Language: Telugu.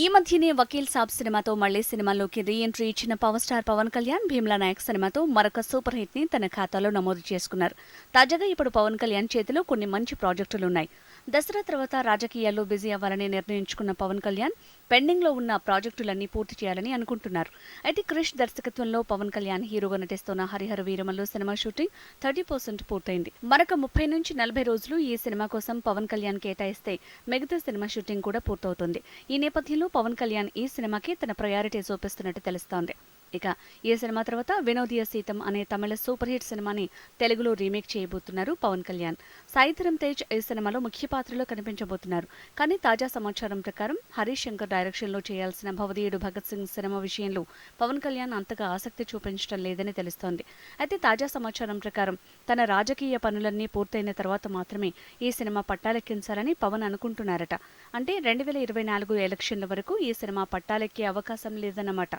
ఈ మధ్యనే వకీల్ సాబ్ సినిమాతో మళ్ళీ సినిమాలోకి రీ ఎంట్రీ ఇచ్చిన పవర్ స్టార్ పవన్ కళ్యాణ్ భీమ్లా నాయక్ సినిమాతో మరొక సూపర్ హిట్ని తన ఖాతాలో నమోదు చేసుకున్నారు. తాజాగా ఇప్పుడు పవన్ కళ్యాణ్ చేతిలో కొన్ని మంచి ప్రాజెక్టులున్నాయి. దసరా తర్వాత రాజకీయాల్లో బిజీ అవ్వాలని నిర్ణయించుకున్న పవన్ కళ్యాణ్ పెండింగ్లో ఉన్న ప్రాజెక్టులన్నీ పూర్తి చేయాలని అనుకుంటున్నారు. అయితే క్రిష్ దర్శకత్వంలో పవన్ కళ్యాణ్ హీరోగా నటిస్తున్న హరిహర వీరమల్లు సినిమా షూటింగ్ థర్టీ పర్సెంట్ పూర్తయింది. మరొక ముప్పై నుంచి నలభై రోజులు ఈ సినిమా కోసం పవన్ కళ్యాణ్ కేటాయిస్తే మిగతా సినిమా షూటింగ్ కూడా పూర్తవుతుంది. ఈ నేపథ్యంలో పవన్ కళ్యాణ్ ఈ సినిమాకి తన ప్రయారిటీ చూపిస్తున్నట్టు తెలుస్తోంది. ఇక ఈ సినిమా తర్వాత వినోదీయ సీతం అనే తమిళ సూపర్ హిట్ సినిమాని తెలుగులో రీమేక్ చేయబోతున్నారు పవన్ కళ్యాణ్. సాయిధరం తేజ్ ఈ సినిమాలో ముఖ్య పాత్రలో కనిపించబోతున్నారు. కానీ తాజా సమాచారం ప్రకారం హరీష్ శంకర్ డైరెక్షన్లో చేయాల్సిన భవదీయుడు భగత్ సింగ్ సినిమా విషయంలో పవన్ కళ్యాణ్ అంతగా ఆసక్తి చూపించడం లేదని తెలుస్తోంది. అయితే తాజా సమాచారం ప్రకారం తన రాజకీయ పనులన్నీ పూర్తయిన తర్వాత మాత్రమే ఈ సినిమా పట్టాలెక్కించాలని పవన్ అనుకుంటున్నారట. అంటే రెండు వేల ఇరవై నాలుగు ఎలక్షన్ల వరకు ఈ సినిమా పట్టాలెక్కే అవకాశం లేదన్నమాట.